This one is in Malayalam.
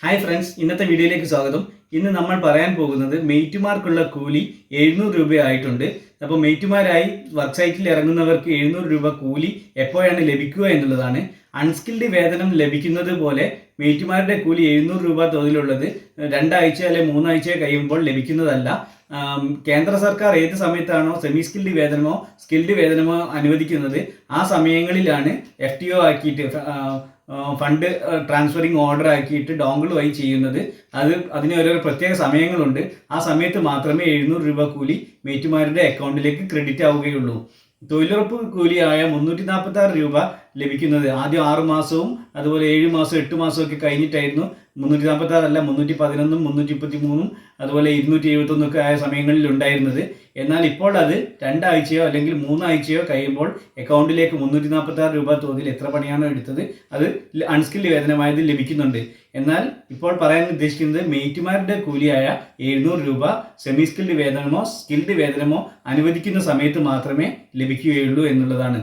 ഹായ് ഫ്രണ്ട്സ് ഇന്നത്തെ വീഡിയോയിലേക്ക് സ്വാഗതം. ഇന്ന് നമ്മൾ പറയാൻ പോകുന്നത് മെയ്റ്റുമാർക്കുള്ള കൂലി എഴുന്നൂറ് രൂപയായിട്ടുണ്ട്. അപ്പോൾ മെയ്റ്റുമാരായി വർക്ക് സൈറ്റിൽ ഇറങ്ങുന്നവർക്ക് എഴുന്നൂറ് രൂപ കൂലി എപ്പോഴാണ് ലഭിക്കുക എന്നുള്ളതാണ്. അൺസ്കിൽഡ് വേതനം ലഭിക്കുന്നത് പോലെ മെയ്റ്റുമാരുടെ കൂലി എഴുന്നൂറ് രൂപ തോതിലുള്ളത് രണ്ടാഴ്ച അല്ലെങ്കിൽ മൂന്നാഴ്ച കഴിയുമ്പോൾ ലഭിക്കുന്നതല്ല. കേന്ദ്ര സർക്കാർ ഏത് സമയത്താണോ സെമി സ്കിൽഡ് വേതനമോ സ്കിൽഡ് വേതനമോ അനുവദിക്കുന്നത് ആ സമയങ്ങളിലാണ് എഫ് ടി ഒ ആക്കിയിട്ട് ഫണ്ട് ട്രാൻസ്ഫറിങ് ഓർഡർ ആക്കിയിട്ട് ഡോങ്കിൾ വഴി ചെയ്യുന്നത്. അത് അതിന് ഓരോ പ്രത്യേക സമയങ്ങളുണ്ട്. ആ സമയത്ത് മാത്രമേ എഴുന്നൂറ് രൂപ കൂലി മേറ്റുമാരുടെ അക്കൗണ്ടിലേക്ക് ക്രെഡിറ്റ് ആവുകയുള്ളൂ. തൊഴിലുറപ്പ് കൂലിയായ മുന്നൂറ്റി നാൽപ്പത്തി ആറ് രൂപ ലഭിക്കുന്നത്. ആദ്യം ആറ് മാസവും അതുപോലെ ഏഴ് മാസം എട്ട് മാസവും ഒക്കെ കഴിഞ്ഞിട്ടായിരുന്നു. മുന്നൂറ്റി നാൽപ്പത്തി ആറല്ല മുന്നൂറ്റി പതിനൊന്നും മുന്നൂറ്റി മുപ്പത്തി മൂന്നും അതുപോലെ ഇരുന്നൂറ്റി എഴുപത്തൊന്നും ഒക്കെ ആയ സമയങ്ങളിൽ ഉണ്ടായിരുന്നത്. എന്നാൽ ഇപ്പോൾ അത് രണ്ടാഴ്ചയോ അല്ലെങ്കിൽ മൂന്നാഴ്ചയോ കഴിയുമ്പോൾ അക്കൗണ്ടിലേക്ക് മുന്നൂറ്റി നാൽപ്പത്തി ആറ് രൂപ തോതിൽ എത്ര പണിയാണോ എടുത്തത് അത് അൺസ്കിൽഡ് വേതനമായത് ലഭിക്കുന്നുണ്ട്. എന്നാൽ ഇപ്പോൾ പറയാൻ ഉദ്ദേശിക്കുന്നത് മെയ്റ്റുമാരുടെ കൂലിയായ എഴുന്നൂറ് രൂപ സെമി സ്കിൽഡ് വേതനമോ സ്കിൽഡ് വേതനമോ അനുവദിക്കുന്ന സമയത്ത് മാത്രമേ ലഭിക്കുകയുള്ളൂ എന്നുള്ളതാണ്.